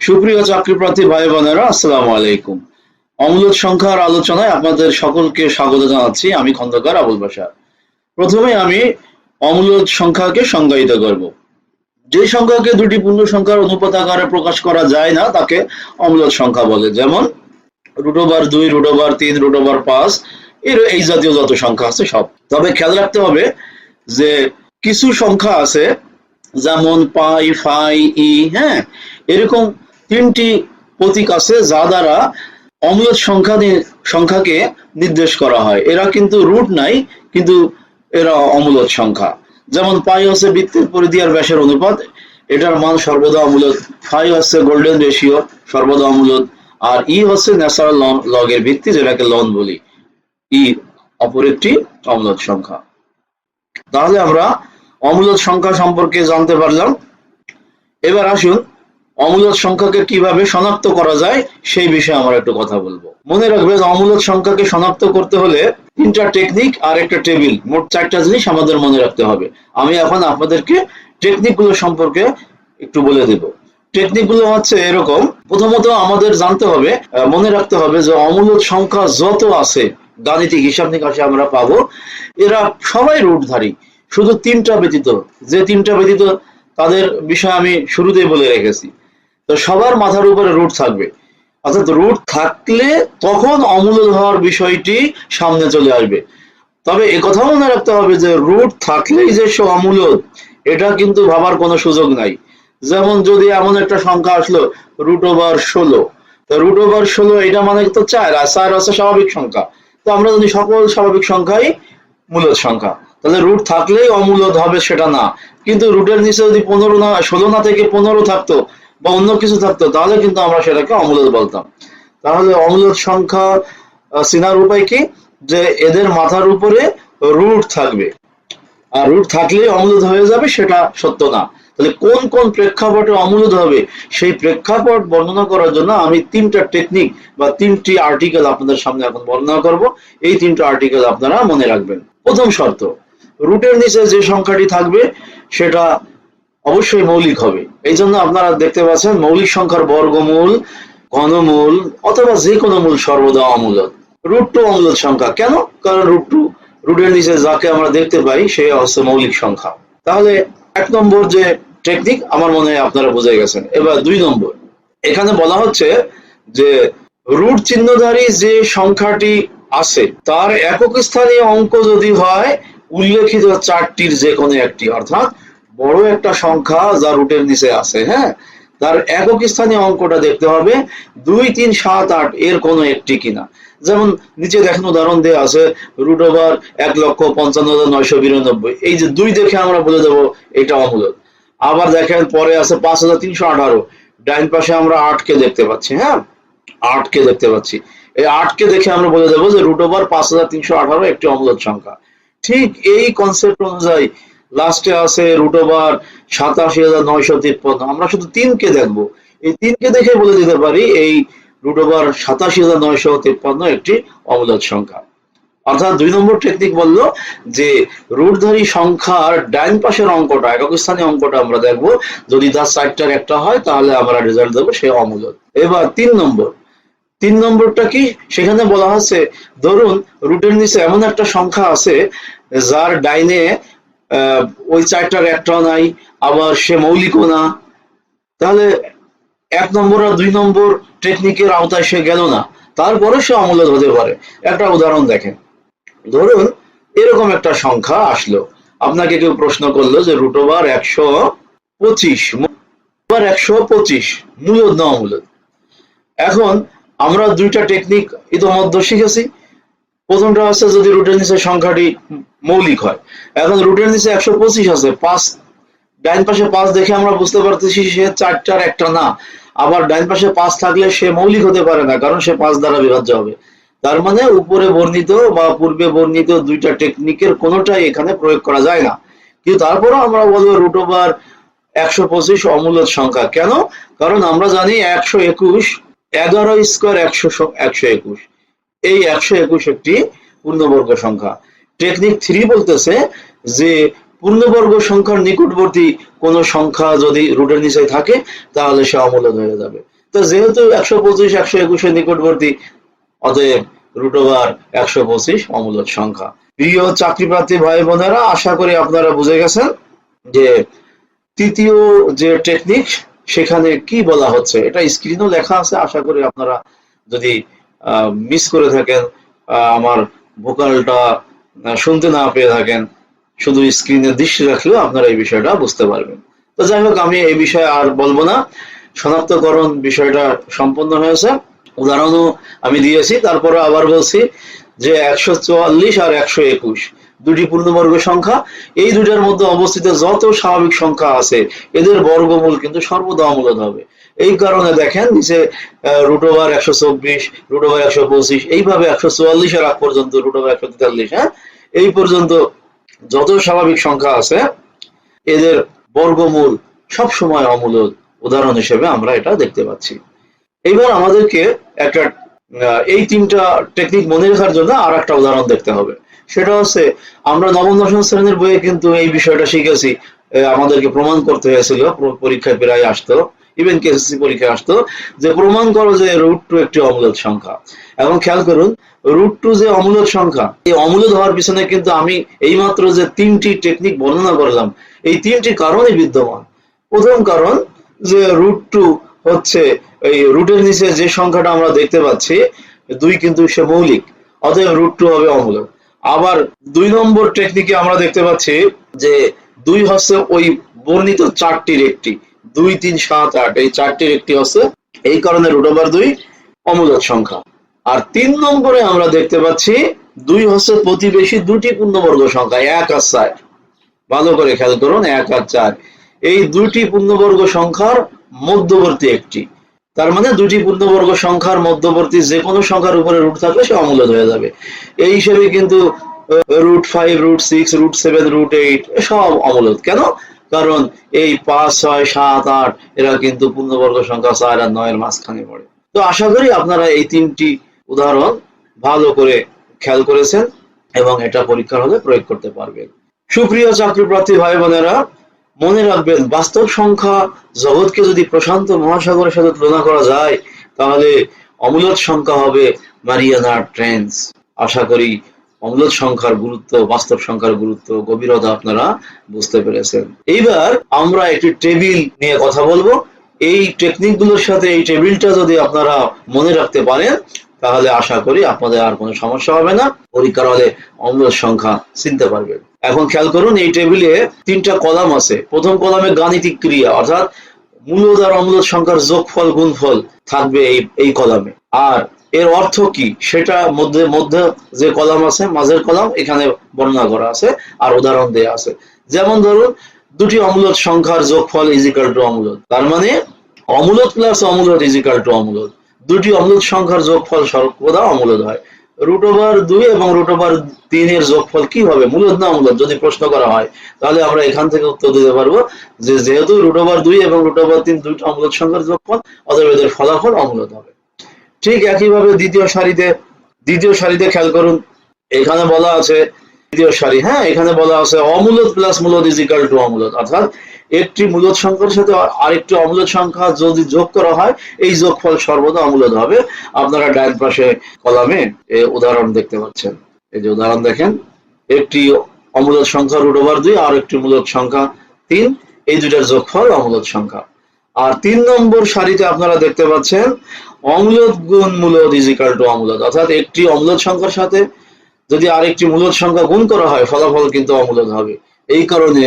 সুপ্রিয় চাকরিপ্রার্থী ভাই বোনেরা আসসালামু আলাইকুম। অমূলত সংখ্যার আলোচনায় আপনাদের সকলকে স্বাগত জানাচ্ছি। আমি খন্দকার আবুল বাসার প্রথমে আমি অমূলত সংখ্যাকে সংজ্ঞায়িত করব। যে সংখ্যাকে দুটি পূর্ণ সংখ্যার অনুপাত আকারে প্রকাশ করা যায় না, তাকে অমূলত সংখ্যা বলে। যেমন রুট ওভার দুই রুট ওভার তিন রুট ওভার পাঁচ, এর এই জাতীয় যত সংখ্যা আছে সব। তবে খেয়াল রাখতে হবে যে কিছু সংখ্যা আছে, যেমন পাই, ফাই, ই হ্যাঁ? এরকম তিনটি প্রতীক আছে যা দ্বারা অম্লত সংখ্যা সংখ্যাকে নির্দেশ করা হয়। এরা কিন্তু রুট নাই, কিন্তু এরা অমূলত সংখ্যা। যেমন পাই হচ্ছে বৃত্তের পরিধি আর ব্যাসের অনুপাত। এটার মান সর্বদা অমূলত ফাই হচ্ছে গোল্ডেন রেশিও, সর্বদা অমূলত আর ই হচ্ছে ন্যাচারাল লগের ভিত্তি, যেটাকে লন বলি। ই অপর একটি অমূলত সংখ্যা। তাহলে আমরা অমূলত সংখ্যা সম্পর্কে জানতে পারলাম। এবার আসুন অমূলত সংখ্যাকে কীভাবে শনাক্ত করা যায় সেই বিষয়ে আমরা একটু কথা বলব। মনে রাখবেন, অমূলত সংখ্যাকে শনাক্ত করতে হলে তিনটা টেকনিক আর একটা টেবিল মোট চারটা জিনিস আমাদের মনে রাখতে হবে। আমি এখন আপনাদেরকে টেকনিকগুলো সম্পর্কে একটু বলে দেব। টেকনিকগুলো হচ্ছে এরকম, প্রথমত আমাদের জানতে হবে মনে রাখতে হবে যে অমূলত সংখ্যা যত আছে, গাণিতিক হিসাব নিকাশে আমরা পাবো, এরা সবাই রুটধারী শুধু তিনটা ব্যতীত, যে তিনটা ব্যতীত তাদের বিষয় আমি শুরুতেই বলে রেখেছি। তো সবার মাথার উপরে রুট থাকবে। অর্থাৎ রুট থাকলে তখন অমূলত হওয়ার বিষয়টি সামনে চলে আসবে। তবে কথা মনে রাখতে হবে যে রুট থাকলেই যে সে অমূলত এটা কিন্তু ভাবার কোনো সুযোগ নাই। যেমন যদি এমন একটা সংখ্যা আসলো, রুট ওভার ষোলো, তো রুট ওভার ষোলো এটা মানে তো চার, আর চার হচ্ছে স্বাভাবিক সংখ্যা। তো আমরা যদি সকল স্বাভাবিক সংখ্যাই মূলত সংখ্যা। তাহলে রুট থাকলেই অমূলত হবে সেটা না। কিন্তু রুটের নিচে যদি পনেরো না, ষোলো না থেকে পনেরো থাকতো বা অন্য কিছু থাকতো, তাহলে কিন্তু আমরা সেটাকে অমূলত বলতাম। তাহলে অমূলত সংখ্যা চেনার উপায় কি? যে এদের মাথার উপরে রুট থাকবে। আর রুট থাকলে অমূলত হয়ে যাবে, সেটা সত্য না। তাহলে কোন কোন প্রেক্ষাপটে অমূলত হবে, সেই প্রেক্ষাপট বর্ণনা করার জন্য আমি তিনটা টেকনিক বা তিনটি আর্টিকেল আপনাদের সামনে এখন বর্ণনা করব। এই তিনটা আর্টিকেল আপনারা মনে রাখবেন। প্রথম শর্ত, রুটের নিচে যে সংখ্যাটি থাকবে, সেটা অবশ্যই মৌলিক হবে। এই জন্য আপনারা দেখতে পাচ্ছেন মৌলিক সংখ্যার বর্গমূল, ঘনমূল, অথবা যে কোনো মূল সর্বদা অমূলত রুট টু অমূলত সংখ্যা। কেন? কারণ রুট টু রুটের নিচে যাকে আমরা দেখতে পাই, সে হচ্ছে মৌলিক সংখ্যা। তাহলে এক নম্বর যে টেকনিক আমার মনে হয় আপনারা বুঝে গেছেন। এবার দুই নম্বর। এখানে বলা হচ্ছে যে রুট চিহ্নধারী যে সংখ্যাটি আছে, তার একক স্থানীয় অঙ্ক যদি হয়, উল্লেখিত চারটির যে কোনো একটি। অর্থাৎ বড় একটা সংখ্যা যা রুটের নিচে আছে হ্যাঁ? তার একক স্থানীয় অঙ্কটা দেখতে হবে, দুই, তিন, সাত, আট, এর কোনো একটি কিনা। যেমন নিচে দেখেন উদাহরণ দেওয়া আছে রুট ওভার এক লক্ষ পঞ্চান্ন হাজার নয়শো বিরানব্বই। এই যে দুই দেখে আমরা বলে দেবো এটা অমূলত আবার দেখেন পরে আছে পাঁচ হাজার তিনশো আঠারো। ডাইন পাশে আমরা আটকে দেখতে পাচ্ছি হ্যাঁ? আটকে দেখতে পাচ্ছি। এই আটকে দেখে আমরা বলে দেবো যে রুট ওভার পাঁচ হাজার তিনশো আঠারো একটি অমূলত সংখ্যা। ঠিক এই কনসেপ্ট অনুযায়ী লাস্টে আছে রুট ওভার সাতাশি হাজার নয়শো তিপ্পান্ন। আমরা শুধু তিনকে দেখব। এই তিনকে দেখে বলে দিতে পারি এই রুট ওভার সাতাশি হাজার নয়শো তিপ্পান্ন একটি অমূলত সংখ্যা। অর্থাৎ দুই নম্বর টেকনিক বলল যে রুটধারী সংখ্যার ডাইন পাশের অঙ্কটা একক স্থানীয় অঙ্কটা আমরা দেখব। যদি তার চারটার একটা হয়, তাহলে আমরা রেজাল্ট দেবো সে অমূলত এবার তিন নম্বর। তিন নম্বরটা কি? সেখানে বলা হচ্ছে, ধরুন রুটের নিচে এমন একটা সংখ্যা আছে, যার ডাইনে ওই চারটার একটাও নাই, আবার সে মৌলিকও না। তাহলে এক নম্বর আর দুই নম্বর টেকনিকের আওতায় সে গেল না। তারপরে সে অমূলত হতে পারে। একটা উদাহরণ দেখেন। ধরুন, এরকম একটা সংখ্যা আসলো। আপনাকে কেউ প্রশ্ন করল যে রুট ওভার একশো পঁচিশ একশো পঁচিশ মূলত না অমূলত এখন আমরা দুইটা টেকনিক ইতোমধ্যে শিখেছি। প্রথমটা হচ্ছে যদি রুটের নিচে সংখ্যাটি মৌলিক হয়। এখন রুটের নিচে একশো পঁচিশ আছে, পাঁচ ডাইন পাশে পাঁচ দেখে আমরা বুঝতে পারতেছি সে চারটার একটা না। আবার ডাইন পাশে পাঁচ থাকলে সে মৌলিক হতে পারে না, কারণ সে পাঁচ দ্বারা বিভাজ্য হবে। তার মানে উপরে বর্ণিত বা পূর্বে বর্ণিত দুইটা টেকনিকের কোনোটাই এখানে প্রয়োগ করা যায় না। কিন্তু তারপরও আমরা বলব রুট ওভার একশো পঁচিশ অমূলত সংখ্যা। কেন? কারণ আমরা জানি একশো একুশ, এগারো স্কোয়ার একশো একশো একুশ। এই একশো একুশ একটি পূর্ণবর্গ সংখ্যা। টেকনিক থ্রি বলতেছে যে পূর্ণবর্গ সংখ্যার নিকটবর্তী কোন সংখ্যা যদি রুটের নিচে থাকে, তাহলে সে অমূলদ হয়ে যাবে। তো যেহেতু একশো পঁচিশ, একশো একুশের নিকটবর্তী, অতএব রুট ওভার একশো পঁচিশ অমূলদ সংখ্যা। প্রিয় চাকরি প্রার্থী ভাই বোনেরা আশা করি আপনারা বুঝে গেছেন যে তৃতীয় যে টেকনিক সেখানে কি বলা হচ্ছে, এটা স্ক্রিনও লেখা আছে, আশা করি আপনারা যদি মিস করে থাকেন আমার ভোকালটা শুনতে না পেয়ে থাকেন, শুধু স্ক্রিনে দৃষ্টি রাখলেও আপনারা এই বিষয়টা বুঝতে পারবেন। তো যাই হোক, আমি এই বিষয়ে আর বলব না। শনাক্তকরণ বিষয়টা সম্পন্ন হয়েছে। উদাহরণও আমি দিয়েছি, তারপরে আবার বলছি যে একশো চুয়াল্লিশ আর একশো একুশ, দুটি পূর্ণবর্গ সংখ্যা। এই দুটার মধ্যে অবস্থিত যত স্বাভাবিক সংখ্যা আছে, এদের বর্গমূল কিন্তু সর্বদা অমূলদ হবে। এই কারণে দেখেন, নিচে রুট ওভার একশো চব্বিশ রুট ওভার একশো পঁচিশ, এইভাবে একশো চুয়াল্লিশের আগ পর্যন্ত রুট ওভার একশো তেতাল্লিশ হ্যাঁ? এই পর্যন্ত যত স্বাভাবিক সংখ্যা আছে, এদের বর্গমূল সব সময় অমূলদ উদাহরণ হিসেবে আমরা এটা দেখতে পাচ্ছি। এইবার আমাদেরকে একটা এই তিনটা টেকনিক মনে রাখার জন্য আর একটা উদাহরণ দেখতে হবে। সেটা হচ্ছে, আমরা নবম, দশম শ্রেণির বইয়ে কিন্তু এই বিষয়টা শিখেছি। আমাদেরকে প্রমাণ করতে হয়েছিল, পরীক্ষায় প্রায় আসতো। ইভেন কেএসসি পরীক্ষায় আসতো যে প্রমাণ করো যে রুট টু একটি অমূলদ সংখ্যা। এখন খেয়াল করুন রুট টু যে অমূলদ সংখ্যা, এই অমূলদ হওয়ার পিছনে কিন্তু আমি এইমাত্র যে তিনটি টেকনিক বর্ণনা করলাম, এই তিনটি কারণই বিদ্যমান। প্রথম কারণ যে রুট টু হচ্ছে এই রুটের নিচে যে সংখ্যাটা আমরা দেখতে পাচ্ছি, দুই কিন্তু সে মৌলিক, অতএব রুট টু হবে অমূলক আবার দুই নম্বর টেকনিকে আমরা দেখতে পাচ্ছি যে দুই হচ্ছে ওই বর্ণিত চারটির একটি। দুই, তিন, সাত, আট, এই চারটির একটি হচ্ছে, এই কারণে রুট ওভার দুই, অমূলক সংখ্যা। আর তিন নম্বরে আমরা দেখতে পাচ্ছি, দুই হচ্ছে প্রতিবেশী, দুটি পূর্ণবর্গ সংখ্যা, এক আর চার। ভালো করে খেয়াল করুন, এক আর চার। এই দুটি পূর্ণবর্গ সংখ্যার মধ্যবর্তী একটি। তার মানে দুটি পূর্ণবর্গ সংখ্যার মধ্যবর্তী যে কোনো সংখ্যার উপরে রুট থাকলে সে অমূলদ হয়ে যাবে। এই হিসেবে কিন্তু root five root six root seven root eight সব অমূলদ কেন? কারণ এই পাঁচ, ছয়, সাত, আট, এরা কিন্তু পূর্ণবর্গ সংখ্যা চার আর নয়ের মাঝখানে পড়ে। তো আশা করি আপনারা এই তিনটি উদাহরণ ভালো করে খেয়াল করেছেন এবং এটা পরীক্ষার হলে প্রয়োগ করতে পারবেন। সুপ্রিয় চাকরি প্রার্থী ভাই বোনেরা মনে রাখবেন, বাস্তব সংখ্যা জগৎকে যদি প্রশান্ত মহাসাগরের সাথে তুলনা করা যায়, তাহলে অমূলদ সংখ্যা হবে মারিয়ানা ট্রেন্স। আশা করি অমূলদ সংখ্যার গুরুত্ব, বাস্তব সংখ্যার গুরুত্ব, গভীরতা আপনারা বুঝতে পেরেছেন। এইবার আমরা একটি টেবিল নিয়ে কথা বলব। এই টেকনিকগুলোর সাথে, এই টেবিলটা যদি আপনারা মনে রাখতে পারেন, তাহলে আশা করি আপনাদের আর কোনো সমস্যা হবে না। পরীক্ষার হলে অমূলদ সংখ্যা চিনতে পারবেন। এখন খেয়াল করুন, এই টেবিলে তিনটা কলাম আছে। প্রথম কলামে গাণিতিক ক্রিয়া, অর্থাৎ মূলদ আর অমূলদ সংখ্যার যোগফল, গুণফল থাকবে এই এই কলামে। আর এর অর্থ কি? সেটা মধ্যে মধ্যে যে কলাম আছে, মাঝের কলাম, এখানে বর্ণনা করা আছে আর উদাহরণ দেয়া আছে। যেমন ধরুন, দুটি অমূলত সংখ্যার যোগফল ইজিক্যাল টু অমূলদ। তার মানে অমূলত প্লাস অমূলদ ইজিক্যাল টু অমূলদ। দুটি অমূলদ সংখ্যার যোগফল সর্বদা অমূলদ হয়। রুট ওভার দুই এবং রুট ওভার তিনের যোগফল কি হবে? মূলদ না অমূলদ? যদি প্রশ্ন করা হয়, তাহলে আমরা এখান থেকে উত্তর দিতে পারব যে যেহেতু রুট ওভার দুই এবং রুট ওভার তিন দুইটা অমূলদ সংখ্যার যোগফল, অতএব এদের ফলাফল অমূলদ হবে। ঠিক একইভাবে দ্বিতীয় সারিতে দ্বিতীয় সারিতে খেয়াল করুন, এখানে বলা আছে দ্বিতীয় সারি। হ্যাঁ এখানে বলা আছে অমূলদ প্লাস মূলদ ইজ ইকাল টু অমূলদ। অর্থাৎ একটি মূলত সংখ্যার সাথে আরেকটি অমূলদ সংখ্যা যদি যোগ করা হয়, এই যোগফল সর্বদা অমূলত হবে। আপনারা ডান পাশে কলামে উদাহরণ দেখতে পাচ্ছেন। এই যে উদাহরণ দেখেন, একটি অমূলত সংখ্যা রুট ওভার দুই আর একটি মূলদ সংখ্যা তিন, এই দুটার যোগফল অমূলদ সংখ্যা। আর তিন নম্বর সারিতে আপনারা দেখতে পাচ্ছেন, অম্লদ গুণ মূলদ ইজ ইকাল টু অম্লদ। অর্থাৎ একটি অম্লদ সংখ্যার সাথে যদি আরেকটি মূলদ সংখ্যা গুণ করা হয়, ফলাফল কিন্তু অমূলদ হবে। এই কারণে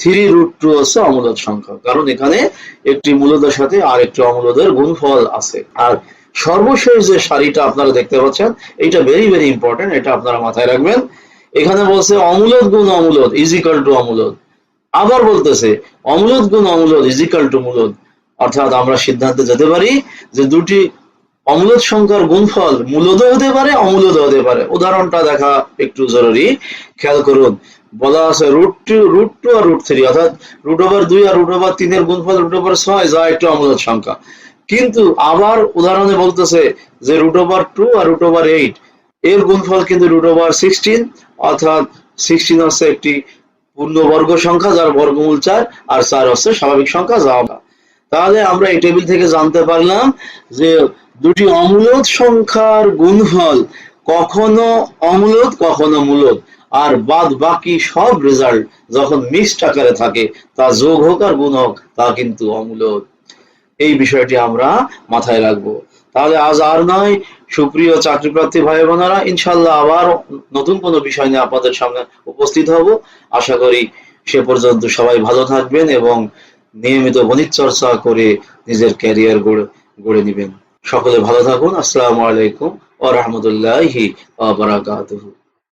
থ্রি রুট টু হচ্ছে অমূলদ সংখ্যা। কারণ এখানে একটি মূলদের সাথে আরেকটি অমূলদের গুণফল আছে। আর সর্বশেষ যে সারিটা আপনারা দেখতে পাচ্ছেন এটা ভেরি ভেরি ইম্পর্টেন্ট এটা আপনারা মাথায় রাখবেন। এখানে বলছে অমূলদ গুণ অমূলদ ইজ ইকাল টু অমূলদ। আবার বলতেছে, অমূলদ গুণ অমূলদ ইজিক্যাল টু মূলদ অর্থাৎ আমরা সিদ্ধান্তে যেতে পারি যে দুটি অমূলদ সংখ্যার গুণফল মূলত হতে পারে অমূলদও হতে পারে। উদাহরণটা দেখা একটু জরুরি। খেয়াল করুন, বলা আছে রুট টু রুট টু আর রুট থ্রি অর্থাৎ রুট ওভার দুই আর রুট ওভার তিনের গুণফল রুট ওভার ছয় যা একটি অমূলদ সংখ্যা। কিন্তু আবার উদাহরণে বলতেছে যে রুট ওভার টু আর রুট ওভার এইট এর গুণফল কিন্তু রুট ওভার সিক্সটিন অর্থাৎ সিক্সটিন হচ্ছে একটি পূর্ণবর্গ সংখ্যা, যার বর্গমূল চার, আর চার হচ্ছে স্বাভাবিক সংখ্যা, যা তাহলে আমরা এই টেবিল থেকে জানতে পারলাম যে দুটি অমূলদ সংখ্যার গুণফল কখনো অমূলদ, কখনো মূলদ। আর বাদ বাকি সব রেজাল্ট যখন মিক্সড আকারে থাকে, তা যোগ হোক আর গুণ হোক, তা কিন্তু অমূলদ। এই বিষয়টি আমরা মাথায় রাখব। তাহলে আজ আর নয়। সুপ্রিয় চাকরি প্রার্থী ভাই বোনেরা ইনশাল্লাহ আবার নতুন কোনো বিষয় নিয়ে আপনাদের সামনে উপস্থিত হব। আশা করি সে পর্যন্ত সবাই ভালো থাকবেন এবং নিয়মিত গণিত চর্চা করে নিজের ক্যারিয়ার গড়ে গড়ে নেবেন। সকলে ভালো থাকুন। আসসালামু আলাইকুম ও রহমতুল্লাহি